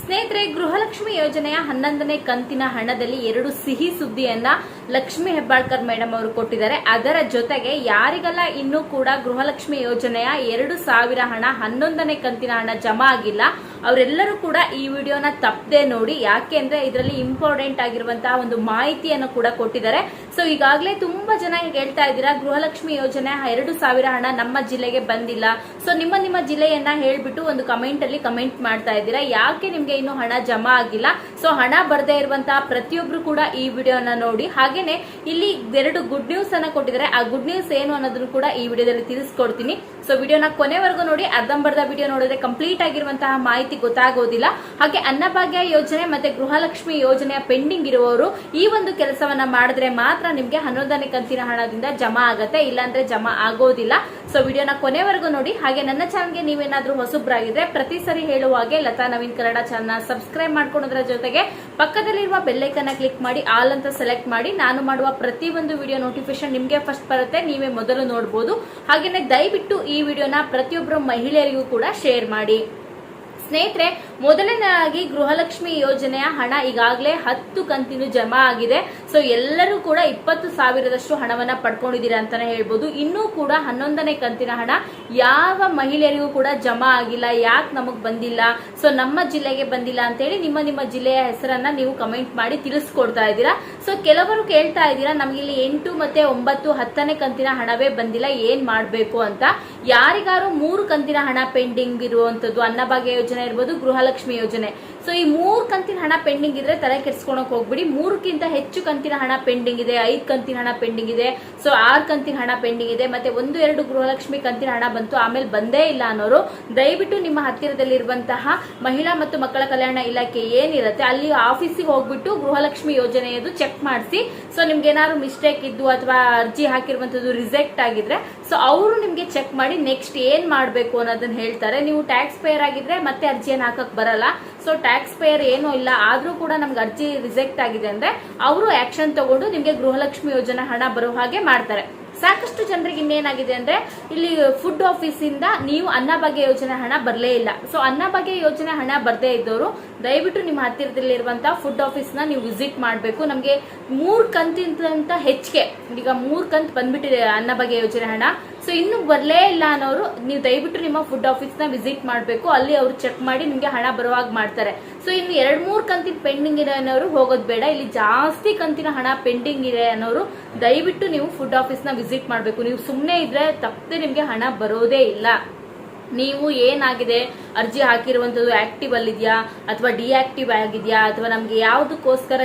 ಸ್ನೇಹಿತರೆ, ಗೃಹಲಕ್ಷ್ಮಿ ಯೋಜನೆಯ ಹನ್ನೊಂದನೇ ಕಂತಿನ ಹಣದಲ್ಲಿ ಎರಡು ಸಿಹಿ ಸುದ್ದಿಯನ್ನ ಲಕ್ಷ್ಮಿ ಹೆಬ್ಬಾಳ್ಕರ್ ಮೇಡಮ್ ಅವರು ಕೊಟ್ಟಿದ್ದಾರೆ. ಅದರ ಜೊತೆಗೆ ಯಾರಿಗೆಲ್ಲ ಇನ್ನೂ ಕೂಡ ಗೃಹಲಕ್ಷ್ಮಿ ಯೋಜನೆಯ ಎರಡು ಸಾವಿರ ಹಣ, ಹನ್ನೊಂದನೇ ಕಂತಿನ ಹಣ ಜಮಾ ಆಗಿಲ್ಲ, ಅವರೆಲ್ಲರೂ ಕೂಡ ಈ ವಿಡಿಯೋನ ತಪ್ಪದೆ ನೋಡಿ, ಯಾಕೆ ಅಂದ್ರೆ ಇದರಲ್ಲಿ ಇಂಪಾರ್ಟೆಂಟ್ ಆಗಿರುವಂತಹ ಒಂದು ಮಾಹಿತಿಯನ್ನು ಕೂಡ ಕೊಟ್ಟಿದ್ದಾರೆ. ಸೊ ಈಗಾಗಲೇ ತುಂಬಾ ಜನ ಹೇಳ್ತಾ ಇದ್ದೀರಾ, ಗೃಹಲಕ್ಷ್ಮಿ ಯೋಜನೆ ಎರಡು ಸಾವಿರ ಹಣ ನಮ್ಮ ಜಿಲ್ಲೆಗೆ ಬಂದಿಲ್ಲ. ಸೊ ನಿಮ್ಮ ನಿಮ್ಮ ಜಿಲ್ಲೆಯನ್ನ ಹೇಳ್ಬಿಟ್ಟು ಒಂದು ಕಮೆಂಟ್ ಅಲ್ಲಿ ಕಮೆಂಟ್ ಮಾಡ್ತಾ ಇದ್ದೀರಾ. ಯಾಕೆ ನಿಮ್ಗೆ ಇನ್ನು ಹಣ ಜಮಾ ಆಗಿಲ್ಲ. ಸೊ ಹಣ ಬರದೇ ಇರುವಂತಹ ಪ್ರತಿಯೊಬ್ರು ಕೂಡ ಈ ವಿಡಿಯೋನ ನೋಡಿ. ಹಾಗೇನೆ ಇಲ್ಲಿ ಎರಡು ಗುಡ್ ನ್ಯೂಸ್ ಅನ್ನ ಕೊಟ್ಟಿದ್ದಾರೆ. ಆ ಗುಡ್ ನ್ಯೂಸ್ ಏನು ಅನ್ನೋದನ್ನು ಕೂಡ ಈ ವಿಡಿಯೋದಲ್ಲಿ ತಿಳಿಸ್ಕೊಡ್ತೀನಿ. ಸೊ ವಿಡಿಯೋನ ಕೊನೆವರೆಗೂ ನೋಡಿ, ಅರ್ಧಂಬರ್ಧ ವಿಡಿಯೋ ನೋಡಿದ್ರೆ ಕಂಪ್ಲೀಟ್ ಆಗಿರುವಂತಹ ಮಾಹಿತಿ ಗೊತ್ತಾಗೋದಿಲ್ಲ. ಹಾಗೆ ಅನ್ನಭಾಗ್ಯ ಯೋಜನೆ ಮತ್ತೆ ಗೃಹಲಕ್ಷ್ಮಿ ಯೋಜನೆಯ ಪೆಂಡಿಂಗ್ ಇರುವವರು ಈ ಒಂದು ಕೆಲಸವನ್ನ ಮಾಡಿದ್ರೆ ಮಾತ್ರ ನಿಮ್ಗೆ ಹನ್ನೊಂದನೇ ಕಂತಿನ ಹಣದಿಂದ ಜಮಾ ಆಗತ್ತೆ, ಇಲ್ಲಾಂದ್ರೆ ಜಮಾ ಆಗೋದಿಲ್ಲ. ಸೊ ವಿಡಿಯೋನ ಕೊನೆವರೆಗೂ ನೋಡಿ, ಹಾಗೆ ನನ್ನ ಚಾನಲ್ಗೆ ನೀವೇನಾದ್ರೂ ಹೊಸಬ್ರಾಗಿದ್ರೆ ಪ್ರತಿ ಸರಿ ಹೇಳುವ ಹಾಗೆ ಲತಾ ನವೀನ್ ಕನ್ನಡ ಚಾನಲ್ ಸಬ್ಸ್ಕ್ರೈಬ್ ಮಾಡ್ಕೊಳೋದ್ರ ಜೊತೆಗೆ ಪಕ್ಕದಲ್ಲಿರುವ ಬೆಲ್ಲೈಕನ್ನ ಕ್ಲಿಕ್ ಮಾಡಿ ಆಲ್ ಅಂತ ಸೆಲೆಕ್ಟ್ ಮಾಡಿ, ನಾನು ಮಾಡುವ ಪ್ರತಿ ಒಂದು ವಿಡಿಯೋ ನೋಟಿಫಿಕೇಶನ್ ನಿಮ್ಗೆ ಫಸ್ಟ್ ಬರುತ್ತೆ, ನೀವೇ ಮೊದಲು ನೋಡಬಹುದು ಹಾಗೇನೆ ದಯವಿಟ್ಟು ವಿಡಿಯೋನ ಪ್ರತಿಯೊಬ್ಬರು ಮಹಿಳೆಯರಿಗೂ ಕೂಡ ಶೇರ್ ಮಾಡಿ. ಸ್ನೇಹಿತರೆ, ಮೊದಲನೇದಾಗಿ ಗೃಹಲಕ್ಷ್ಮಿ ಯೋಜನೆಯ ಹಣ ಈಗಾಗಲೇ ಹತ್ತು ಕಂತಿನ ಜಮಾ ಆಗಿದೆ. ಸೊ ಎಲ್ಲರೂ ಕೂಡ ಇಪ್ಪತ್ತು ಸಾವಿರದಷ್ಟು ಹಣವನ್ನ ಪಡ್ಕೊಂಡಿದ್ದೀರಾ ಅಂತಾನೆ ಹೇಳ್ಬೋದು. ಇನ್ನೂ ಕೂಡ ಹನ್ನೊಂದನೇ ಕಂತಿನ ಹಣ ಯಾವ ಮಹಿಳೆಯರಿಗೂ ಕೂಡ ಜಮಾ ಆಗಿಲ್ಲ, ಯಾಕೆ ನಮಗ್ ಬಂದಿಲ್ಲ ಸೊ ನಮ್ಮ ಜಿಲ್ಲೆಗೆ ಬಂದಿಲ್ಲ ಅಂತೇಳಿ ನಿಮ್ಮ ನಿಮ್ಮ ಜಿಲ್ಲೆಯ ಹೆಸರನ್ನ ನೀವು ಕಮೆಂಟ್ ಮಾಡಿ ತಿಳಿಸ್ಕೊಡ್ತಾ ಇದ್ದೀರಾ. ಸೊ ಕೆಲವರು ಕೇಳ್ತಾ ಇದ್ದೀರಾ, ನಮಗಿಲ್ಲಿ ಎಂಟು ಮತ್ತೆ ಒಂಬತ್ತು ಹತ್ತನೇ ಕಂತಿನ ಹಣವೇ ಬಂದಿಲ್ಲ, ಏನ್ ಮಾಡ್ಬೇಕು ಅಂತ. ಯಾರಿಗಾರು ಮೂರು ಕಂತಿನ ಹಣ ಪೆಂಡಿಂಗ್ ಇರುವಂತದ್ದು ಅನ್ನಭಾಗ್ಯ ಯೋಜನೆ ಇರ್ಬೋದು, ಗೃಹಲಕ್ಷ್ಮಿ ಯೋಜನೆ. ಸೊ ಈ ಮೂರು ಕಂತಿನ ಹಣ ಪೆಂಡಿಂಗ್ ಇದ್ರೆ ತಲೆ ಕೆಡ್ಸ್ಕೊಳಕ್ ಹೋಗ್ಬಿಡಿ. ಮೂರಕ್ಕಿಂತ ಹೆಚ್ಚು ಕಂತಿನ ಹಣ ಪೆಂಡಿಂಗ್ ಇದೆ, ಐದು ಕಂತಿನ ಹಣ ಪೆಂಡಿಂಗ್ ಇದೆ. ಸೊ ಆರು ಕಂತಿನ ಹಣ ಪೆಂಡಿಂಗ್ ಇದೆ, ಮತ್ತೆ ಒಂದು, ಎರಡು ಗೃಹಲಕ್ಷ್ಮಿ ಕಂತಿನ ಹಣ ಬಂತು, ಆಮೇಲೆ ಬಂದೇ ಇಲ್ಲ ಅನ್ನೋರು, ದಯವಿಟ್ಟು ನಿಮ್ಮ ಹತ್ತಿರದಲ್ಲಿರುವಂತಹ ಮಹಿಳಾ ಮತ್ತು ಮಕ್ಕಳ ಕಲ್ಯಾಣ ಇಲಾಖೆ ಏನಿರುತ್ತೆ, ಅಲ್ಲಿ ಆಫೀಸಿಗೆ ಹೋಗ್ಬಿಟ್ಟು ಗೃಹಲಕ್ಷ್ಮಿ ಯೋಜನೆಯದು ಚೆಕ್ ಮಾಡಿಸಿ. ಸೊ ನಿಮ್ಗೆ ಏನಾದ್ರು ಮಿಸ್ಟೇಕ್ ಇದ್ದು ಅಥವಾ ಅರ್ಜಿ ಹಾಕಿರುವಂತದ್ದು ರಿಜೆಕ್ಟ್ ಆಗಿದ್ರೆ ಸೊ ಅವರು ನಿಮ್ಗೆ ಚೆಕ್ ಮಾಡಿ ನೆಕ್ಸ್ಟ್ ಏನ್ ಮಾಡ್ಬೇಕು ಅನ್ನೋದನ್ನ ಹೇಳ್ತಾರೆ. ನೀವು ಟ್ಯಾಕ್ಸ್ ಪೇಯರ್ ಆಗಿದ್ರೆ ಮತ್ತೆ ಅರ್ಜಿಯನ್ನು ಹಾಕಕ್ ಬರಲ್ಲ. ಸೊ ಟ್ಯಾಕ್ಸ್ ಪೇಯರ್ ಏನೂ ಇಲ್ಲ, ಆದ್ರೂ ಕೂಡ ನಮ್ಗೆ ಅರ್ಜಿ ರಿಜೆಕ್ಟ್ ಆಗಿದೆ ಅಂದ್ರೆ, ಅವರು ಆಕ್ಷನ್ ತಗೊಂಡು ನಿಮ್ಗೆ ಗೃಹಲಕ್ಷ್ಮಿ ಯೋಜನೆ ಹಣ ಬರೋ ಹಾಗೆ ಮಾಡ್ತಾರೆ. ಸಾಕಷ್ಟು ಜನರಿಗೆ ಇನ್ನೇನಾಗಿದೆ ಅಂದ್ರೆ ಇಲ್ಲಿ ಫುಡ್ ಆಫೀಸ್ ಇಂದ ನೀವು ಅನ್ನಭಾಗ್ಯ ಯೋಜನೆ ಹಣ ಬರಲೇ ಇಲ್ಲ. ಸೊ ಅನ್ನಭಾಗ್ಯ ಯೋಜನೆ ಹಣ ಬರದೇ ಇದ್ದವರು ದಯವಿಟ್ಟು ನಿಮ್ಮ ಹತ್ತಿರದಲ್ಲಿರುವಂತಹ ಫುಡ್ ಆಫೀಸ್ ನೀವು ವಿಸಿಟ್ ಮಾಡಬೇಕು. ನಮಗೆ ಮೂರು ಕಂತಿಂತ ಹೆಚ್ಚಿಗೆ, ಈಗ ಮೂರು ಕಂತ್ ಬಂದ್ಬಿಟ್ಟಿದೆ ಅನ್ನಭಾಗ್ಯ ಯೋಜನೆ ಹಣ. ಸೊ ಇನ್ನು ಬರಲೇ ಇಲ್ಲ ಅನ್ನೋರು, ನೀವು ದಯವಿಟ್ಟು ನಿಮ್ಮ ಫುಡ್ ಆಫೀಸ್ನ ವಿಸಿಟ್ ಮಾಡಬೇಕು. ಅಲ್ಲಿ ಅವರು ಚೆಕ್ ಮಾಡಿ ನಿಮಗೆ ಹಣ ಬರುವಾಗ ಮಾಡ್ತಾರೆ. ಸೊ ಇನ್ನು ಎರಡ್ ಮೂರು ಕಂತಿನ ಪೆಂಡಿಂಗ್ ಇದೆ ಅನ್ನೋರು ಹೋಗೋದು ಬೇಡ. ಇಲ್ಲಿ ಜಾಸ್ತಿ ಕಂತಿನ ಹಣ ಪೆಂಡಿಂಗ್ ಇದೆ ಅನ್ನೋರು ದಯವಿಟ್ಟು ನೀವು ಫುಡ್ ಆಫೀಸ್ನ ವಿಸಿಟ್ ಮಾಡಬೇಕು. ನೀವು ಸುಮ್ಮನೆ ಇದ್ರೆ ತಪ್ಪದೆ ನಿಮಗೆ ಹಣ ಬರೋದೇ ಇಲ್ಲ. ನೀವು ಏನಾಗಿದೆ? ಅರ್ಜಿ ಹಾಕಿರುವಂತದ್ದು ಆಕ್ಟಿವ್ ಅಲ್ಲಿದೆಯಾ? ಅಥವಾ ಡಿಆಕ್ಟಿವ್ ಆಗಿದೆಯಾ? ಅಥವಾ ನಮ್ಗೆ ಯಾವ್ದಕ್ಕೋಸ್ಕರ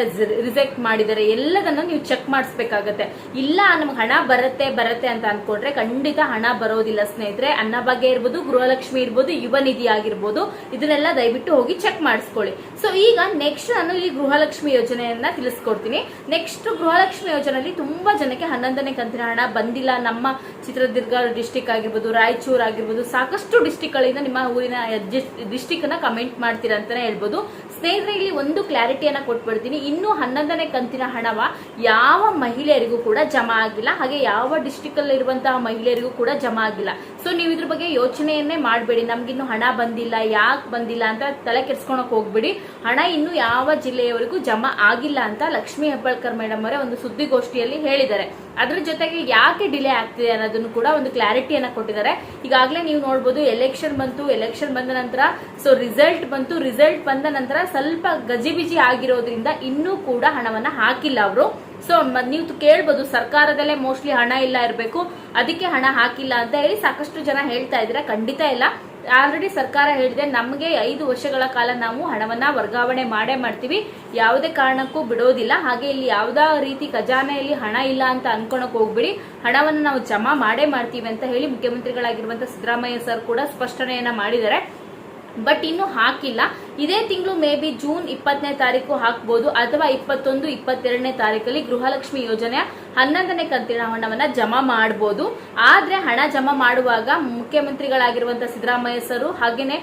ರಿಜೆಕ್ಟ್ ಮಾಡಿದ್ದಾರೆ ಎಲ್ಲದನ್ನ ನೀವು ಚೆಕ್ ಮಾಡಿಸ್ಬೇಕಾಗತ್ತೆ. ಇಲ್ಲ, ನಮ್ಗೆ ಹಣ ಬರುತ್ತೆ ಬರುತ್ತೆ ಅಂತ ಅನ್ಕೊಂಡ್ರೆ ಖಂಡಿತ ಹಣ ಬರೋದಿಲ್ಲ ಸ್ನೇಹಿತರೆ. ಅನ್ನಭಾಗ್ಯ ಇರ್ಬೋದು, ಗೃಹಲಕ್ಷ್ಮಿ ಇರ್ಬೋದು ಯುವ ನಿಧಿ ಆಗಿರ್ಬೋದು. ಇದನ್ನೆಲ್ಲ ದಯವಿಟ್ಟು ಹೋಗಿ ಚೆಕ್ ಮಾಡಿಸ್ಕೊಳ್ಳಿ. ಸೊ ಈಗ ನೆಕ್ಸ್ಟ್ ನಾನು ಇಲ್ಲಿ ಗೃಹಲಕ್ಷ್ಮಿ ಯೋಜನೆಯನ್ನ ತಿಳಿಸ್ಕೊಡ್ತೀನಿ. ನೆಕ್ಸ್ಟ್ ಗೃಹಲಕ್ಷ್ಮಿ ಯೋಜನೆಯಲ್ಲಿ ತುಂಬಾ ಜನಕ್ಕೆ ಹನ್ನೊಂದನೇ ಕಂತಿನ ಹಣ ಬಂದಿಲ್ಲ. ನಮ್ಮ ಚಿತ್ರದುರ್ಗ ಡಿಸ್ಟಿಕ್ ಆಗಿರ್ಬೋದು, ರಾಯಚೂರು ಆಗಿರ್ಬೋದು, ಸಾಕಷ್ಟು ಡಿಸ್ಟಿಕ್ ಗಳಿಂದ ನಿಮ್ಮ ಊರಿನ ಡಿಸ್ಟಿಕ್ ಅನ್ನ ಕಮೆಂಟ್ ಮಾಡ್ತೀರಾ ಅಂತಾನೆ ಹೇಳ್ಬೋದು. ಸ್ನೇಹಿತರೆ, ಇಲ್ಲಿ ಒಂದು ಕ್ಲಾರಿಟಿಯನ್ನ ಕೊಟ್ಬಿಡ್ತೀನಿ. ಇನ್ನೂ ಹನ್ನೊಂದನೇ ಕಂತಿನ ಹಣವ ಯಾವ ಮಹಿಳೆಯರಿಗೂ ಕೂಡ ಜಮಾ ಆಗಿಲ್ಲ. ಹಾಗೆ ಯಾವ ಡಿಸ್ಟಿಕ್ ಅಲ್ಲಿ ಇರುವಂತಹ ಮಹಿಳೆಯರಿಗೂ ಕೂಡ ಜಮಾ ಆಗಿಲ್ಲ. ಸೊ ನೀವು ಇದ್ರ ಬಗ್ಗೆ ಯೋಚನೆಯನ್ನೇ ಮಾಡಬೇಡಿ. ನಮ್ಗಿನ್ನು ಹಣ ಬಂದಿಲ್ಲ, ಯಾಕೆ ಬಂದಿಲ್ಲ ಅಂತ ತಲೆ ಕೆಡ್ಸ್ಕೊಳಕ್ ಹೋಗ್ಬಿಡಿ. ಹಣ ಇನ್ನು ಯಾವ ಜಿಲ್ಲೆಯವರೆಗೂ ಜಮಾ ಆಗಿಲ್ಲ ಅಂತ ಲಕ್ಷ್ಮೀ ಹೆಬ್ಬಾಳ್ಕರ್ ಮೇಡಮ್ ಅವರೇ ಒಂದು ಸುದ್ದಿಗೋಷ್ಠಿಯಲ್ಲಿ ಹೇಳಿದ್ದಾರೆ. ಅದ್ರ ಜೊತೆಗೆ ಯಾಕೆ ಡಿಲೇ ಆಗ್ತಿದೆ ಅನ್ನೋದನ್ನು ಕೂಡ ಒಂದು ಕ್ಲಾರಿಟಿಯನ್ನ ಕೊಟ್ಟಿದ್ದಾರೆ. ಈಗಾಗಲೇ ನೀವು ನೋಡ್ಬೋದು ಎಲೆಕ್ಷನ್ ಬಂತು ಎಲೆಕ್ಷನ್ ಬಂದ ನಂತರ ಸೊ ರಿಸಲ್ಟ್ ಬಂತು ರಿಸಲ್ಟ್ ಬಂದ ನಂತರ ಸ್ವಲ್ಪ ಗಜಿಬಿಜಿ ಆಗಿರೋದ್ರಿಂದ ಇನ್ನೂ ಕೂಡ ಹಣವನ್ನ ಹಾಕಿಲ್ಲ ಅವರು. ಸೊ ನೀವು ಕೇಳ್ಬೋದು, ಸರ್ಕಾರದಲ್ಲೇ ಮೋಸ್ಟ್ಲಿ ಹಣ ಇಲ್ಲ ಇರಬೇಕು, ಅದಕ್ಕೆ ಹಣ ಹಾಕಿಲ್ಲ ಅಂತ ಹೇಳಿ ಸಾಕಷ್ಟು ಜನ ಹೇಳ್ತಾ ಇದ್ರೆ ಖಂಡಿತ ಇಲ್ಲ. ಆಲ್ರೆಡಿ ಸರ್ಕಾರ ಹೇಳಿದೆ ನಮಗೆ ಐದು ವರ್ಷಗಳ ಕಾಲ ನಾವು ಹಣವನ್ನ ವರ್ಗಾವಣೆ ಮಾಡೇ ಮಾಡ್ತೀವಿ. ಯಾವುದೇ ಕಾರಣಕ್ಕೂ ಬಿಡೋದಿಲ್ಲ. ಹಾಗೆ ಇಲ್ಲಿ ಯಾವ್ದಾ ರೀತಿ ಖಜಾನೆಯಲ್ಲಿ ಹಣ ಇಲ್ಲ ಅಂತ ಅನ್ಕೊಳಕ್ ಹೋಗ್ಬಿಡಿ. ಹಣವನ್ನು ನಾವು ಜಮಾ ಮಾಡೇ ಮಾಡ್ತೀವಿ ಅಂತ ಹೇಳಿ ಮುಖ್ಯಮಂತ್ರಿಗಳಾಗಿರುವಂತಹ ಸಿದ್ದರಾಮಯ್ಯ ಸರ್ ಕೂಡ ಸ್ಪಷ್ಟನೆಯನ್ನ ಮಾಡಿದ್ದಾರೆ. ಬಟ್ ಇನ್ನು ಹಾಕಿಲ್ಲ. ಇದೇ ತಿಂಗಳು ಮೇ ಬಿ ಜೂನ್ ಇಪ್ಪತ್ತನೇ ತಾರೀಕು ಹಾಕಬಹುದು ಅಥವಾ ಇಪ್ಪತ್ತೊಂದು, ಇಪ್ಪತ್ತೆರಡನೇ ತಾರೀಕಲ್ಲಿ ಗೃಹಲಕ್ಷ್ಮಿ ಯೋಜನೆಯ ಹನ್ನೊಂದನೇ ಕಂತಿನ ಹಣವನ್ನ ಜಮಾ ಮಾಡಬಹುದು ಆದ್ರೆ ಹಣ ಜಮಾ ಮಾಡುವಾಗ ಮುಖ್ಯಮಂತ್ರಿಗಳಾಗಿರುವಂತಹ ಸಿದ್ದರಾಮಯ್ಯ ಸರು ಹಾಗೇನೆ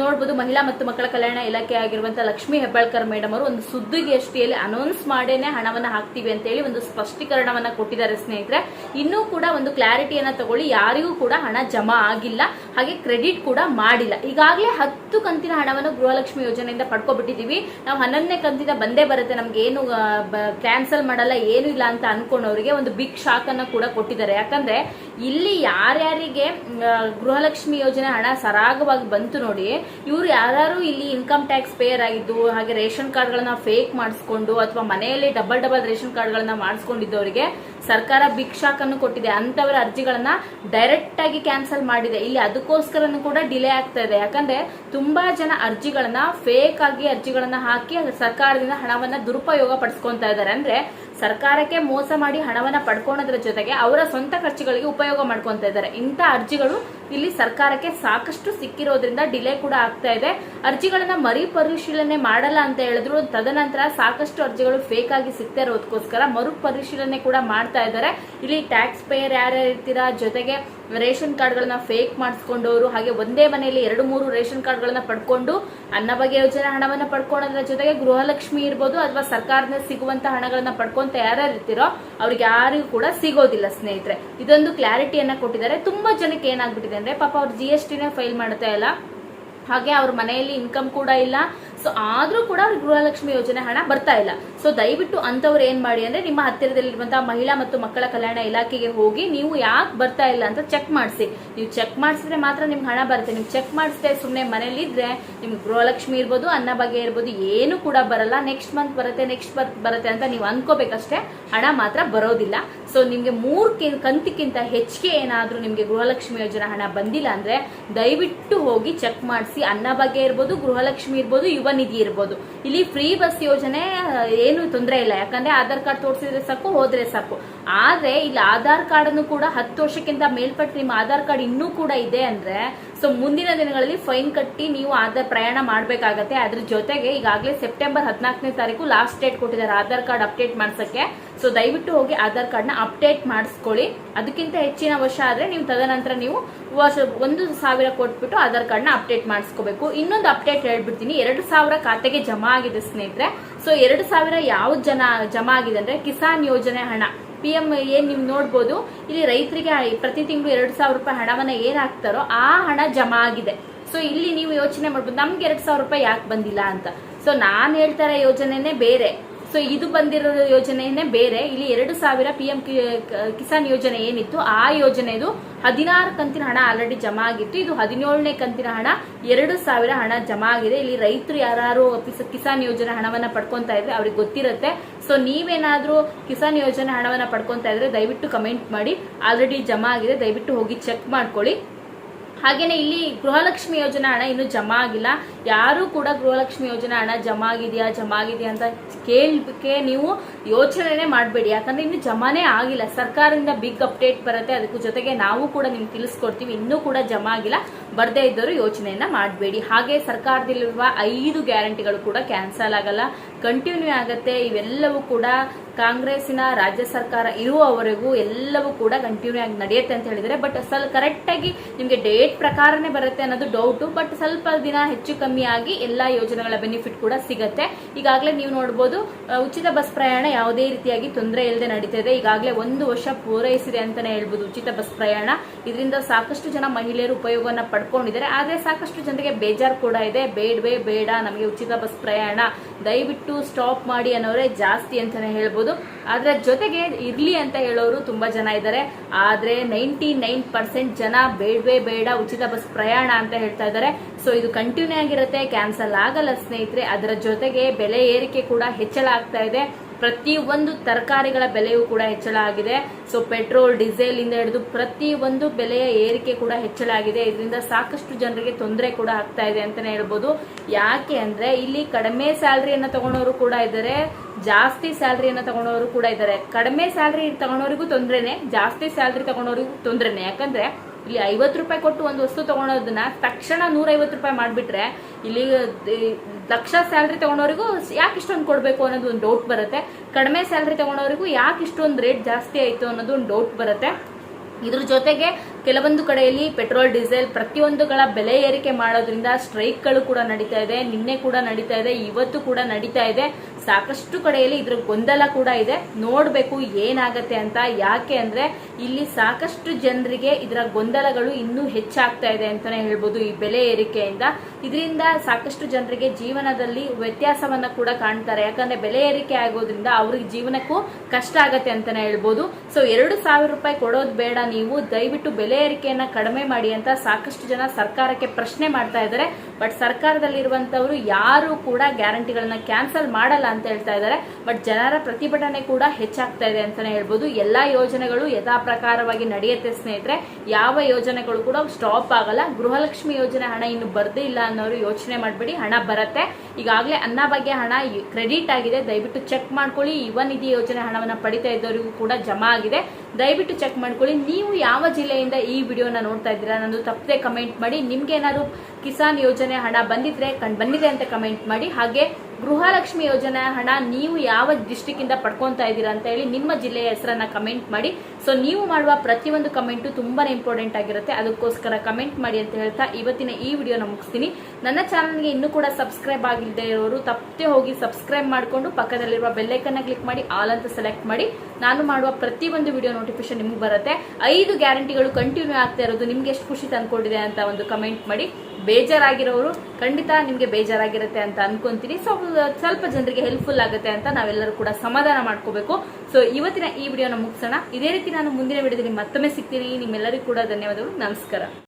ನೋಡಬಹುದು ಮಹಿಳಾ ಮತ್ತು ಮಕ್ಕಳ ಕಲ್ಯಾಣ ಇಲಾಖೆ ಆಗಿರುವಂತಹ ಲಕ್ಷ್ಮೀ ಹೆಬ್ಬಾಳ್ಕರ್ ಮೇಡಮ್ ಅವರು ಒಂದು ಸುದ್ದಿಗೋಷ್ಠಿಯಲ್ಲಿ ಅನೌನ್ಸ್ ಮಾಡೇನೆ ಹಣವನ್ನ ಹಾಕ್ತೀವಿ ಅಂತ ಹೇಳಿ ಒಂದು ಸ್ಪಷ್ಟೀಕರಣವನ್ನ ಕೊಟ್ಟಿದ್ದಾರೆ ಸ್ನೇಹಿತರೆ. ಇನ್ನೂ ಕೂಡ ಒಂದು ಕ್ಲಾರಿಟಿಯನ್ನ ತಗೊಳ್ಳಿ. ಯಾರಿಗೂ ಕೂಡ ಹಣ ಜಮಾ ಆಗಿಲ್ಲ. ಹಾಗೆ ಕ್ರೆಡಿಟ್ ಕೂಡ ಮಾಡಿಲ್ಲ. ಈಗಾಗಲೇ ಹತ್ತು ಕಂತಿನ ಹಣವನ್ನು ಗೃಹಲಕ್ಷ್ಮಿ ಯೋಜನೆಯಿಂದ ಪಡ್ಕೊಬಿಟ್ಟಿದೀವಿ ನಾವು ಹನ್ನೊಂದನೇ ಕಂತಿನ ಬಂದೇ ಬರುತ್ತೆ. ನಮ್ಗೆ ಏನು ಕ್ಯಾನ್ಸಲ್ ಮಾಡಲ್ಲ, ಏನು ಇಲ್ಲ ಅಂತ ಅನ್ಕೊಂಡವರಿಗೆ ಒಂದು ಬಿಗ್ ಶಾಕ್ ಅನ್ನ ಕೂಡ ಕೊಟ್ಟಿದ್ದಾರೆ. ಯಾಕಂದ್ರೆ ಇಲ್ಲಿ ಯಾರ್ಯಾರಿಗೆ ಗೃಹಲಕ್ಷ್ಮಿ ಯೋಜನೆ ಹಣ ಸರಾಗವಾಗಿ ಬಂತು ನೋಡಿ, ಇವ್ರು ಯಾರು ಇಲ್ಲಿ ಇನ್ಕಮ್ ಟ್ಯಾಕ್ಸ್ ಪೇಯರ್ ಆಗಿದ್ದು, ಹಾಗೆ ರೇಷನ್ ಕಾರ್ಡ್ಗಳನ್ನ ಫೇಕ್ ಮಾಡಿಸ್ಕೊಂಡು ಅಥವಾ ಮನೆಯಲ್ಲಿ ಡಬಲ್ ಡಬಲ್ ರೇಷನ್ ಕಾರ್ಡ್ಗಳನ್ನ ಮಾಡಿಸ್ಕೊಂಡಿದ್ದವರಿಗೆ ಸರ್ಕಾರ ಶಾಕ್ ಅನ್ನು ಕೊಟ್ಟಿದೆ ಅಂತವರ ಅರ್ಜಿಗಳನ್ನ ಡೈರೆಕ್ಟ್ ಆಗಿ ಕ್ಯಾನ್ಸಲ್ ಮಾಡಿದೆ. ಇಲ್ಲಿ ಅದಕ್ಕೋಸ್ಕರನು ಕೂಡ ಡಿಲೇ ಆಗ್ತಾ ಇದೆ. ಯಾಕಂದ್ರೆ ತುಂಬಾ ಜನ ಅರ್ಜಿಗಳನ್ನ ಫೇಕ್ ಆಗಿ ಅರ್ಜಿಗಳನ್ನ ಹಾಕಿ ಸರ್ಕಾರದಿಂದ ಹಣವನ್ನ ದುರುಪಯೋಗ ಪಡಿಸ್ಕೊಂತ ಇದ್ದಾರೆ. ಅಂದ್ರೆ ಸರ್ಕಾರಕ್ಕೆ ಮೋಸ ಮಾಡಿ ಹಣವನ್ನ ಪಡ್ಕೊಳೋದ್ರ ಜೊತೆಗೆ ಅವರ ಸ್ವಂತ ಖರ್ಚುಗಳಿಗೆ ಉಪಯೋಗ ಮಾಡ್ಕೊತಾ ಇದ್ದಾರೆ. ಇಂಥ ಅರ್ಜಿಗಳು ಇಲ್ಲಿ ಸರ್ಕಾರಕ್ಕೆ ಸಾಕಷ್ಟು ಸಿಕ್ಕಿರೋದ್ರಿಂದ ಡಿಲೇ ಕೂಡ ಆಗ್ತಾ ಇದೆ. ಅರ್ಜಿಗಳನ್ನ ಮರು ಪರಿಶೀಲನೆ ಮಾಡಲ್ಲ ಅಂತ ಹೇಳಿದ್ರು. ತದನಂತರ ಸಾಕಷ್ಟು ಅರ್ಜಿಗಳು ಫೇಕ್ ಆಗಿ ಸಿಗ್ತಾ ಇರೋದಕ್ಕೋಸ್ಕರ ಮರು ಪರಿಶೀಲನೆ ಕೂಡ ಮಾಡ್ತಾ ಇದ್ದಾರೆ. ಇಲ್ಲಿ ಟ್ಯಾಕ್ಸ್ ಪೇಯರ್ ಯಾರ್ಯಾರು ಇರ್ತೀರಾ? ಜೊತೆಗೆ ರೇಷನ್ ಕಾರ್ಡ್ಗಳನ್ನ ಫೇಕ್ ಮಾಡಿಸ್ಕೊಂಡವರು, ಹಾಗೆ ಒಂದೇ ಮನೆಯಲ್ಲಿ ಎರಡು, ಮೂರು ರೇಷನ್ ಕಾರ್ಡ್ಗಳನ್ನ ಪಡ್ಕೊಂಡು ಅನ್ನಭಾಗ್ಯ ಯೋಜನೆ ಹಣವನ್ನ ಪಡ್ಕೊಳ್ಳೋದ್ರ ಜೊತೆಗೆ ಗೃಹಲಕ್ಷ್ಮಿ ಇರ್ಬೋದು ಅಥವಾ ಸರ್ಕಾರದಿಂದ ಸಿಗುವಂತ ಹಣಗಳನ್ನ ಪಡ್ಕೊಂತ ಯಾರ್ಯಾರು ಇರ್ತಿರೋ ಅವ್ರಿಗೆ ಯಾರಿಗೂ ಕೂಡ ಸಿಗೋದಿಲ್ಲ ಸ್ನೇಹಿತರೆ. ಇದೊಂದು ಕ್ಲಾರಿಟಿಯನ್ನ ಕೊಟ್ಟಿದ್ದಾರೆ. ತುಂಬಾ ಜನಕ್ಕೆ ಏನಾಗ್ಬಿಟ್ಟಿದೆ ಅಂದ್ರೆ, ಪಾಪ ಅವ್ರು ಜಿ ಎಸ್ ಟಿನೇ ಫೈಲ್ ಮಾಡ್ತಾ ಇಲ್ಲ. ಹಾಗೆ ಅವ್ರ ಮನೆಯಲ್ಲಿ ಇನ್ಕಮ್ ಕೂಡ ಇಲ್ಲ. ಸೊ ಆದ್ರೂ ಕೂಡ ಅವ್ರಿಗೆ ಗೃಹಲಕ್ಷ್ಮಿ ಯೋಜನೆ ಹಣ ಬರ್ತಾ ಇಲ್ಲ. ಸೊ ದಯವಿಟ್ಟು ಅಂತವ್ರು ಏನ್ ಮಾಡಿ ಅಂದ್ರೆ ನಿಮ್ಮ ಹತ್ತಿರದಲ್ಲಿರುವಂತಹ ಮಹಿಳಾ ಮತ್ತು ಮಕ್ಕಳ ಕಲ್ಯಾಣ ಇಲಾಖೆಗೆ ಹೋಗಿ ನೀವು ಯಾಕೆ ಬರ್ತಾ ಇಲ್ಲ ಅಂತ ಚೆಕ್ ಮಾಡಿಸಿ. ನೀವು ಚೆಕ್ ಮಾಡಿಸಿದ್ರೆ ಮಾತ್ರ ನಿಮ್ಗೆ ಹಣ ಬರುತ್ತೆ. ನೀವು ಚೆಕ್ ಮಾಡಿಸಿದ್ರೆ ಸುಮ್ಮನೆ ಮನೇಲಿ ಇದ್ರೆ ನಿಮ್ಗೆ ಗೃಹಲಕ್ಷ್ಮಿ ಇರ್ಬೋದು ಅನ್ನಭಾಗ್ಯ ಇರ್ಬೋದು, ಏನು ಕೂಡ ಬರಲ್ಲ. ನೆಕ್ಸ್ಟ್ ಮಂತ್ ಬರುತ್ತೆ ನೆಕ್ಸ್ಟ್ ಮಂತ್ ಬರುತ್ತೆ ಅಂತ ನೀವು ಅನ್ಕೋಬೇಕಷ್ಟೇ. ಹಣ ಮಾತ್ರ ಬರೋದಿಲ್ಲ. ಸೊ ನಿಮ್ಗೆ ಮೂರ್ ಕಂತಿಕ್ಕಿಂತ ಹೆಚ್ಚಿಗೆ ಏನಾದ್ರೂ ನಿಮ್ಗೆ ಗೃಹಲಕ್ಷ್ಮಿ ಯೋಜನೆ ಹಣ ಬಂದಿಲ್ಲ ಅಂದ್ರೆ ದಯವಿಟ್ಟು ಹೋಗಿ ಚೆಕ್ ಮಾಡಿಸಿ. ಅನ್ನಭಾಗ್ಯ ಇರ್ಬೋದು, ಗೃಹಲಕ್ಷ್ಮಿ ಇರ್ಬೋದು, ಯುವ ನಿಧಿ ಇರ್ಬೋದು. ಇಲ್ಲಿ ಫ್ರೀ ಬಸ್ ಯೋಜನೆ ಏನು ತೊಂದರೆ ಇಲ್ಲ. ಯಾಕಂದ್ರೆ ಆಧಾರ್ ಕಾರ್ಡ್ ತೋರಿಸಿದ್ರೆ ಸಾಕು, ಹೋದ್ರೆ ಸಾಕು. ಆದ್ರೆ ಇಲ್ಲಿ ಆಧಾರ್ ಕಾರ್ಡ್ ಅನ್ನು ಕೂಡ ಹತ್ತು ವರ್ಷಕ್ಕಿಂತ ಮೇಲ್ಪಟ್ಟು ನಿಮ್ಮ ಆಧಾರ್ ಕಾರ್ಡ್ ಇನ್ನೂ ಕೂಡ ಇದೆ ಅಂದ್ರೆ ಸೊ ಮುಂದಿನ ದಿನಗಳಲ್ಲಿ ಫೈನ್ ಕಟ್ಟಿ ನೀವು ಆಧಾರ್ ಪ್ರಯಾಣ ಮಾಡಬೇಕಾಗತ್ತೆ. ಅದ್ರ ಜೊತೆಗೆ ಈಗಾಗಲೇ ಸೆಪ್ಟೆಂಬರ್ ಹದಿನಾಲ್ಕನೇ ತಾರೀಕು ಲಾಸ್ಟ್ ಡೇಟ್ ಕೊಟ್ಟಿದ್ದಾರೆ. ಆಧಾರ್ ಕಾರ್ಡ್ ಅಪ್ಡೇಟ್ ಮಾಡ್ಸಕ್ಕೆ ಸೊ ದಯವಿಟ್ಟು ಹೋಗಿ ಆಧಾರ್ ಕಾರ್ಡ್ನ ಅಪ್ಡೇಟ್ ಮಾಡಿಸ್ಕೊಳ್ಳಿ. ಅದಕ್ಕಿಂತ ಹೆಚ್ಚಿನ ವರ್ಷ ಆದ್ರೆ ನೀವು ತದನಂತರ ನೀವು ವರ್ಷ ಒಂದು ಸಾವಿರ ಕೊಟ್ಬಿಟ್ಟು ಆಧಾರ್ ಕಾರ್ಡ್ನ ಅಪ್ಡೇಟ್ ಮಾಡಿಸ್ಕೋಬೇಕು. ಇನ್ನೊಂದು ಅಪ್ಡೇಟ್ ಹೇಳ್ಬಿಡ್ತೀನಿ. ಎರಡು ಸಾವಿರ ಖಾತೆಗೆ ಜಮಾ ಆಗಿದೆ ಸ್ನೇಹಿತರೆ. ಸೊ ಎರಡು ಸಾವಿರ ಯಾವ್ದು ಜನ ಜಮಾ ಆಗಿದೆ ಅಂದ್ರೆ ಕಿಸಾನ್ ಯೋಜನೆ ಹಣ. ಪಿ ಎಂ ಏನ್ ನೀವು ನೋಡ್ಬೋದು. ಇಲ್ಲಿ ರೈತರಿಗೆ ಪ್ರತಿ ತಿಂಗಳು ಎರಡು ಸಾವಿರ ರೂಪಾಯಿ ಹಣವನ್ನ ಏನ್ ಹಾಕ್ತಾರೋ ಆ ಹಣ ಜಮಾ ಆಗಿದೆ. ಸೊ ಇಲ್ಲಿ ನೀವು ಯೋಚನೆ ಮಾಡ್ಬೋದು. ನಮ್ಗೆ ಎರಡು ಸಾವಿರ ರೂಪಾಯಿ ಯಾಕೆ ಬಂದಿಲ್ಲ ಅಂತ. ಸೊ ನಾನು ಹೇಳ್ತಾರೆ ಯೋಜನೆನೇ ಬೇರೆ. ಸೊ ಇದು ಬಂದಿರೋ ಯೋಜನೆಯೇ ಬೇರೆ. ಇಲ್ಲಿ ಎರಡು ಸಾವಿರ ಪಿ ಎಂ ಕಿಸಾನ್ ಯೋಜನೆ ಏನಿತ್ತು, ಆ ಯೋಜನೆದು ಹದಿನಾರು ಕಂತಿನ ಹಣ ಆಲ್ರೆಡಿ ಜಮಾ ಆಗಿತ್ತು. ಇದು ಹದಿನೇಳನೇ ಕಂತಿನ ಹಣ, ಎರಡು ಸಾವಿರ ಹಣ ಜಮಾ ಆಗಿದೆ. ಇಲ್ಲಿ ರೈತರು ಯಾರು ಕಿಸಾನ್ ಯೋಜನೆ ಹಣವನ್ನ ಪಡ್ಕೊಂತಾ ಇದ್ರೆ ಅವ್ರಿಗೆ ಗೊತ್ತಿರುತ್ತೆ. ಸೊ ನೀವೇನಾದ್ರೂ ಕಿಸಾನ್ ಯೋಜನೆ ಹಣವನ್ನ ಪಡ್ಕೊಂತಾ ಇದ್ರೆ ದಯವಿಟ್ಟು ಕಮೆಂಟ್ ಮಾಡಿ. ಆಲ್ರೆಡಿ ಜಮಾ ಆಗಿದೆ. ದಯವಿಟ್ಟು ಹೋಗಿ ಚೆಕ್ ಮಾಡ್ಕೊಳ್ಳಿ. ಹಾಗೇನೆ ಇಲ್ಲಿ ಗೃಹಲಕ್ಷ್ಮಿ ಯೋಜನೆ ಹಣ ಇನ್ನೂ ಜಮಾ ಆಗಿಲ್ಲ. ಯಾರು ಕೂಡ ಗೃಹಲಕ್ಷ್ಮಿ ಯೋಜನೆ ಹಣ ಜಮಾ ಆಗಿದೆಯಾ ಜಮಾ ಆಗಿದೆಯಾ ಅಂತ ಕೇಳಕ್ಕೆ ನೀವು ಯೋಚನೆ ಮಾಡಬೇಡಿ. ಯಾಕಂದ್ರೆ ಇನ್ನು ಜಮಾನೇ ಆಗಿಲ್ಲ. ಸರ್ಕಾರದಿಂದ ಬಿಗ್ ಅಪ್ಡೇಟ್ ಬರುತ್ತೆ. ಅದಕ್ಕೂ ಜೊತೆಗೆ ನಾವು ಕೂಡ ನಿಮ್ಗೆ ತಿಳಿಸ್ಕೊಡ್ತೀವಿ. ಇನ್ನೂ ಕೂಡ ಜಮಾ ಆಗಿಲ್ಲ. ಬರ್ದೇ ಇದ್ದವರು ಯೋಚನೆಯನ್ನ ಮಾಡಬೇಡಿ. ಹಾಗೆ ಸರ್ಕಾರದಲ್ಲಿರುವ ಐದು ಗ್ಯಾರಂಟಿಗಳು ಕೂಡ ಕ್ಯಾನ್ಸಲ್ ಆಗಲ್ಲ. ಕಂಟಿನ್ಯೂ ಆಗತ್ತೆ. ಇವೆಲ್ಲವೂ ಕೂಡ ಕಾಂಗ್ರೆಸ್ಸಿನ ರಾಜ್ಯ ಸರ್ಕಾರ ಇರುವವರೆಗೂ ಎಲ್ಲವೂ ಕೂಡ ಕಂಟಿನ್ಯೂ ಆಗಿ ನಡೆಯುತ್ತೆ ಅಂತ ಹೇಳಿದರೆ ಬಟ್ ಸ್ವಲ್ಪ ಕರೆಕ್ಟಾಗಿ ನಿಮಗೆ ಡೇಟ್ ಪ್ರಕಾರನೇ ಬರುತ್ತೆ ಅನ್ನೋದು ಡೌಟು ಬಟ್ ಸ್ವಲ್ಪ ದಿನ ಹೆಚ್ಚು ಕಮ್ಮಿ ಆಗಿ ಎಲ್ಲ ಯೋಜನೆಗಳ ಬೆನಿಫಿಟ್ ಕೂಡ ಸಿಗುತ್ತೆ. ಈಗಾಗಲೇ ನೀವು ನೋಡ್ಬೋದು ಉಚಿತ ಬಸ್ ಪ್ರಯಾಣ ಯಾವುದೇ ರೀತಿಯಾಗಿ ತೊಂದರೆ ಇಲ್ಲದೆ ನಡೀತಾ ಇದೆ. ಈಗಾಗಲೇ ಒಂದು ವರ್ಷ ಪೂರೈಸಿದೆ ಅಂತಾನೆ ಹೇಳ್ಬೋದು ಉಚಿತ ಬಸ್ ಪ್ರಯಾಣ. ಇದರಿಂದ ಸಾಕಷ್ಟು ಜನ ಮಹಿಳೆಯರು ಉಪಯೋಗವನ್ನು ಪಡ್ಕೊಂಡಿದ್ದಾರೆ. ಆದರೆ ಸಾಕಷ್ಟು ಜನರಿಗೆ ಬೇಜಾರು ಕೂಡ ಇದೆ. ಬೇಡವೇ ಬೇಡ, ನಮಗೆ ಉಚಿತ ಬಸ್ ಪ್ರಯಾಣ. ದಯವಿಟ್ಟು ಸ್ಟಾಪ್ ಮಾಡಿ ಅನ್ನೋರೇ ಜಾಸ್ತಿ ಅಂತಾನೆ ಹೇಳ್ಬೋದು. ಆದ್ರೆ ಜೊತೆಗೆ ಇರ್ಲಿ ಅಂತ ಹೇಳೋರು ತುಂಬಾ ಜನ ಇದ್ದಾರೆ ಆದ್ರೆ ನೈಂಟಿ ನೈನ್ ಪರ್ಸೆಂಟ್ ಜನ ಬೇಡವೇ ಬೇಡ ಉಚಿತ ಬಸ್ ಪ್ರಯಾಣ ಅಂತ ಹೇಳ್ತಾ ಇದ್ದಾರೆ ಸೊ ಇದು ಕಂಟಿನ್ಯೂ ಆಗಿರುತ್ತೆ ಕ್ಯಾನ್ಸಲ್ ಆಗಲ್ಲ ಸ್ನೇಹಿತರೆ. ಅದರ ಜೊತೆಗೆ ಬೆಲೆ ಏರಿಕೆ ಕೂಡ ಹೆಚ್ಚಳ ಆಗ್ತಾ ಇದೆ. ಪ್ರತಿ ಒಂದು ತರಕಾರಿಗಳ ಬೆಲೆಯೂ ಕೂಡ ಹೆಚ್ಚಳ ಆಗಿದೆ. ಸೊ ಪೆಟ್ರೋಲ್ ಡೀಸೆಲ್ ಇಂದ ಹಿಡಿದು ಪ್ರತಿಯೊಂದು ಬೆಲೆಯ ಏರಿಕೆ ಕೂಡ ಹೆಚ್ಚಳ ಆಗಿದೆ. ಇದರಿಂದ ಸಾಕಷ್ಟು ಜನರಿಗೆ ತೊಂದರೆ ಕೂಡ ಆಗ್ತಾ ಇದೆ ಅಂತಾನೆ ಹೇಳ್ಬೋದು. ಯಾಕೆ ಅಂದರೆ ಇಲ್ಲಿ ಕಡಿಮೆ ಸ್ಯಾಲ್ರಿಯನ್ನು ತಗೊಳೋರು ಕೂಡ ಇದ್ದಾರೆ, ಜಾಸ್ತಿ ಸ್ಯಾಲ್ರಿಯನ್ನು ತಗೊಳೋರು ಕೂಡ ಇದ್ದಾರೆ. ಕಡಿಮೆ ಸ್ಯಾಲ್ರಿ ತಗೊಳೋರಿಗೂ ತೊಂದರೆನೇ, ಜಾಸ್ತಿ ಸ್ಯಾಲ್ರಿ ತಗೊಳೋರಿಗೂ ತೊಂದ್ರೆನೆ. ಯಾಕಂದ್ರೆ ಇಲ್ಲಿ ಐವತ್ತು ರೂಪಾಯಿ ಕೊಟ್ಟು ಒಂದು ವಸ್ತು ತಗೊಳೋದನ್ನ ತಕ್ಷಣ ನೂರೈವತ್ತು ರೂಪಾಯಿ ಮಾಡಿಬಿಟ್ರೆ ಇಲ್ಲಿ ಲಕ್ಷ ಸ್ಯಾಲ್ರಿ ತಗೊಂಡವರಿಗೂ ಯಾಕೆ ಇಷ್ಟೊಂದು ಕೊಡಬೇಕು ಅನ್ನೋದು ಒಂದು ಡೌಟ್ ಬರುತ್ತೆ. ಕಡಿಮೆ ಸ್ಯಾಲ್ರಿ ತಗೊಂಡವರಿಗೂ ಯಾಕೆ ಇಷ್ಟೊಂದು ರೇಟ್ ಜಾಸ್ತಿ ಆಯಿತು ಅನ್ನೋದು ಒಂದು ಡೌಟ್ ಬರುತ್ತೆ. ಇದ್ರ ಜೊತೆಗೆ ಕೆಲವೊಂದು ಕಡೆಯಲ್ಲಿ ಪೆಟ್ರೋಲ್, ಡೀಸೆಲ್ ಪ್ರತಿಯೊಂದುಗಳ ಬೆಲೆ ಏರಿಕೆ ಮಾಡೋದ್ರಿಂದ ಸ್ಟ್ರೈಕ್ಗಳು ಕೂಡ ನಡೀತಾ ಇದೆ, ನಿನ್ನೆ ಕೂಡ ನಡೀತಾ ಇದೆ, ಇವತ್ತು ಕೂಡ ನಡೀತಾ ಇದೆ. ಸಾಕಷ್ಟು ಕಡೆಯಲ್ಲಿ ಇದ್ರ ಗೊಂದಲ ಕೂಡ ಇದೆ. ನೋಡ್ಬೇಕು ಏನಾಗತ್ತೆ ಅಂತ. ಯಾಕೆ ಅಂದ್ರೆ ಇಲ್ಲಿ ಸಾಕಷ್ಟು ಜನರಿಗೆ ಇದರ ಗೊಂದಲಗಳು ಇನ್ನೂ ಹೆಚ್ಚಾಗ್ತಾ ಇದೆ ಅಂತಾನೆ ಹೇಳ್ಬೋದು ಈ ಬೆಲೆ ಏರಿಕೆಯಿಂದ. ಇದರಿಂದ ಸಾಕಷ್ಟು ಜನರಿಗೆ ಜೀವನದಲ್ಲಿ ವ್ಯತ್ಯಾಸವನ್ನ ಕೂಡ ಕಾಣ್ತಾರೆ. ಯಾಕಂದ್ರೆ ಬೆಲೆ ಏರಿಕೆ ಆಗೋದ್ರಿಂದ ಅವ್ರಿಗೆ ಜೀವನಕ್ಕೂ ಕಷ್ಟ ಆಗತ್ತೆ ಅಂತಾನೆ ಹೇಳ್ಬೋದು. ಸೊ ಎರಡು ಸಾವಿರ ರೂಪಾಯಿ ಕೊಡೋದು ಬೇಡ ನೀವು. ದಯವಿಟ್ಟು ಬೆಲೆ ಏರಿಕೆಯನ್ನ ಕಡಿಮೆ ಮಾಡಿ ಅಂತ ಸಾಕಷ್ಟು ಜನ ಸರ್ಕಾರಕ್ಕೆ ಪ್ರಶ್ನೆ ಮಾಡ್ತಾ ಇದ್ದಾರೆ. ಬಟ್ ಸರ್ಕಾರದಲ್ಲಿರುವಂತವರು ಯಾರು ಕೂಡ ಗ್ಯಾರಂಟಿಗಳನ್ನ ಕ್ಯಾನ್ಸಲ್ ಮಾಡಲ್ಲ ಅಂತ ಹೇಳ್ತಾ ಇದ್ದಾರೆ. ಬಟ್ ಜನರ ಪ್ರತಿಭಟನೆ ಕೂಡ ಹೆಚ್ಚಾಗ್ತಾ ಇದೆ ಅಂತಾನೆ ಹೇಳ್ಬೋದು. ಎಲ್ಲಾ ಯೋಜನೆಗಳು ಯಥಾ ಪ್ರಕಾರವಾಗಿ ನಡೆಯುತ್ತೆ ಸ್ನೇಹಿತರೆ. ಯಾವ ಯೋಜನೆಗಳು ಕೂಡ ಸ್ಟಾಪ್ ಆಗಲ್ಲ. ಗೃಹಲಕ್ಷ್ಮಿ ಯೋಜನೆ ಹಣ ಇನ್ನು ಬರ್ದೇ ಇಲ್ಲ ಅನ್ನೋರು ಯೋಚನೆ ಮಾಡಬೇಡಿ. ಹಣ ಬರುತ್ತೆ. ಈಗಾಗಲೇ ಅನ್ನ ಬಗ್ಗೆ ಹಣ ಕ್ರೆಡಿಟ್ ಆಗಿದೆ. ದಯವಿಟ್ಟು ಚೆಕ್ ಮಾಡ್ಕೊಳ್ಳಿ. ಯುವ ನಿಧಿ ಯೋಜನೆ ಹಣವನ್ನು ಪಡಿತಾ ಇದ್ದವರಿಗೂ ಕೂಡ ಜಮಾ ಆಗಿದೆ. ದಯವಿಟ್ಟು ಚೆಕ್ ಮಾಡ್ಕೊಳ್ಳಿ. ನೀವು ಯಾವ ಜಿಲ್ಲೆಯಿಂದ ಈ ವಿಡಿಯೋನ ನೋಡ್ತಾ ಇದ್ದೀರಾ ನಂದು ತಪ್ಪದೆ ಕಮೆಂಟ್ ಮಾಡಿ. ನಿಮ್ಗೆ ಏನಾದ್ರು ಕಿಸಾನ್ ಯೋಜನೆ ಹಣ ಬಂದಿದ್ರೆ ಕಂಡು ಬಂದಿದೆ ಅಂತ ಕಮೆಂಟ್ ಮಾಡಿ. ಹಾಗೆ ಗೃಹಲಕ್ಷ್ಮಿ ಯೋಜನೆ ಹಣ ನೀವು ಯಾವ ಡಿಸ್ಟಿಕ್ ಪಡ್ಕೊತಾ ಇದ್ದೀರಾ ಅಂತ ಹೇಳಿ ನಿಮ್ಮ ಜಿಲ್ಲೆಯ ಹೆಸರನ್ನ ಕಮೆಂಟ್ ಮಾಡಿ. ಸೊ ನೀವು ಮಾಡುವ ಪ್ರತಿಯೊಂದು ಕಮೆಂಟು ತುಂಬಾನೇ ಇಂಪಾರ್ಟೆಂಟ್ ಆಗಿರುತ್ತೆ. ಅದಕ್ಕೋಸ್ಕರ ಕಮೆಂಟ್ ಮಾಡಿ ಅಂತ ಹೇಳ್ತಾ ಇವತ್ತಿನ ಈ ವಿಡಿಯೋನ ಮುಗಿಸ್ತೀನಿ. ನನ್ನ ಚಾನಲ್ಗೆ ಇನ್ನೂ ಕೂಡ ಸಬ್ಸ್ಕ್ರೈಬ್ ಆಗಿಲ್ಲದೆ ಇರೋರು ತಪ್ಪದೆ ಹೋಗಿ ಸಬ್ಸ್ಕ್ರೈಬ್ ಮಾಡಿಕೊಂಡು ಪಕ್ಕದಲ್ಲಿರುವ ಬೆಲ್ಲೈಕನ್ನ ಕ್ಲಿಕ್ ಮಾಡಿ ಆಲ್ ಅಂತ ಸೆಲೆಕ್ಟ್ ಮಾಡಿ. ನಾನು ಮಾಡುವ ಪ್ರತಿಯೊಂದು ವಿಡಿಯೋ ನೋಟಿಫಿಕೇಶನ್ ನಿಮ್ಗೆ ಬರುತ್ತೆ. ಐದು ಗ್ಯಾರಂಟಿಗಳು ಕಂಟಿನ್ಯೂ ಆಗ್ತಾ ಇರೋದು ನಿಮ್ಗೆ ಎಷ್ಟು ಖುಷಿ ತಂದ್ಕೊಂಡಿದೆ ಅಂತ ಒಂದು ಕಮೆಂಟ್ ಮಾಡಿ. ಬೇಜಾರಾಗಿರೋರು ಖಂಡಿತ ನಿಮಗೆ ಬೇಜಾರಾಗಿರುತ್ತೆ ಅಂತ ಅನ್ಕೊಂತೀನಿ. ಸೊ ಸ್ವಲ್ಪ ಜನರಿಗೆ ಹೆಲ್ಪ್ಫುಲ್ ಆಗುತ್ತೆ ಅಂತ ನಾವೆಲ್ಲರೂ ಕೂಡ ಸಮಾಧಾನ ಮಾಡ್ಕೋಬೇಕು. ಸೊ ಇವತ್ತಿನ ಈ ವಿಡಿಯೋನ ಮುಗಿಸೋಣ. ಇದೇ ರೀತಿ ನಾನು ಮುಂದಿನ ವಿಡಿಯೋದಲ್ಲಿ ಮತ್ತೊಮ್ಮೆ ಸಿಗ್ತೀನಿ. ನಿಮ್ಮೆಲ್ಲರಿಗೂ ಕೂಡ ಧನ್ಯವಾದಗಳು. ನಮಸ್ಕಾರ.